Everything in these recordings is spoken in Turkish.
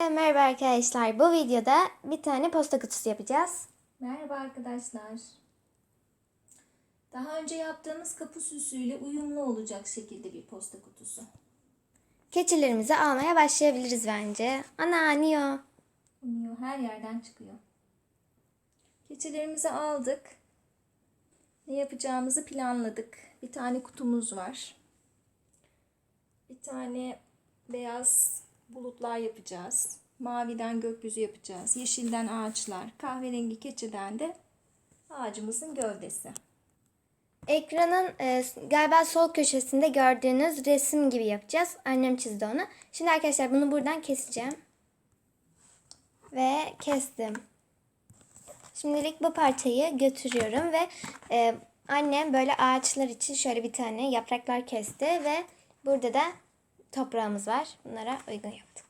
Merhaba arkadaşlar. Bu videoda bir tane posta kutusu yapacağız. Merhaba arkadaşlar. Daha önce yaptığımız kapı süsüyle uyumlu olacak şekilde bir posta kutusu. Keçilerimizi almaya başlayabiliriz bence. Ana Nio. Uyuyor, her yerden çıkıyor. Keçilerimizi aldık. Ne yapacağımızı planladık. Bir tane kutumuz var. Bir tane beyaz bulutlar yapacağız. Maviden gökyüzü yapacağız. Yeşilden ağaçlar. Kahverengi keçiden de ağacımızın gövdesi. Ekranın e, galiba sol köşesinde gördüğünüz resim gibi yapacağız. Annem çizdi onu. Şimdi arkadaşlar bunu buradan keseceğim. Ve kestim. Şimdilik bu parçayı götürüyorum ve e, annem böyle ağaçlar için şöyle bir tane yapraklar kesti ve burada da toprağımız var. Bunlara uygun yaptık.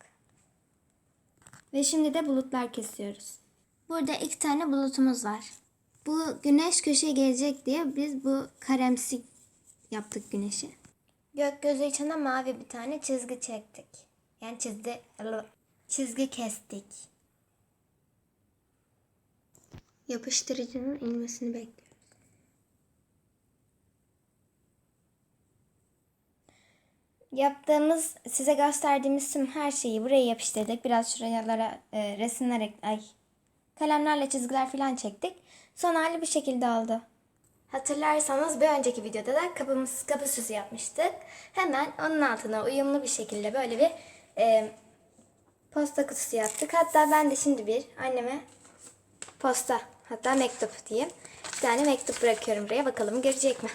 Ve şimdi de bulutlar kesiyoruz. Burada iki tane bulutumuz var. Bu güneş köşeye gelecek diye biz bu karemsi yaptık güneşi. Gökyüzü içine mavi bir tane çizgi çektik. Yani çizdi, çizgi kestik. Yapıştırıcının inmesini bekliyoruz. Yaptığımız, size gösterdiğimiz tüm her şeyi buraya yapıştırdık. Biraz şuralara e, resimler, ay, kalemlerle çizgiler falan çektik. Son hali bu şekilde oldu. Hatırlarsanız bir önceki videoda da kapımız, kapı süsü yapmıştık. Hemen onun altına uyumlu bir şekilde böyle bir e, posta kutusu yaptık. Hatta ben de şimdi bir anneme posta hatta mektup diyeyim. Bir tane mektup bırakıyorum buraya bakalım görecek mi?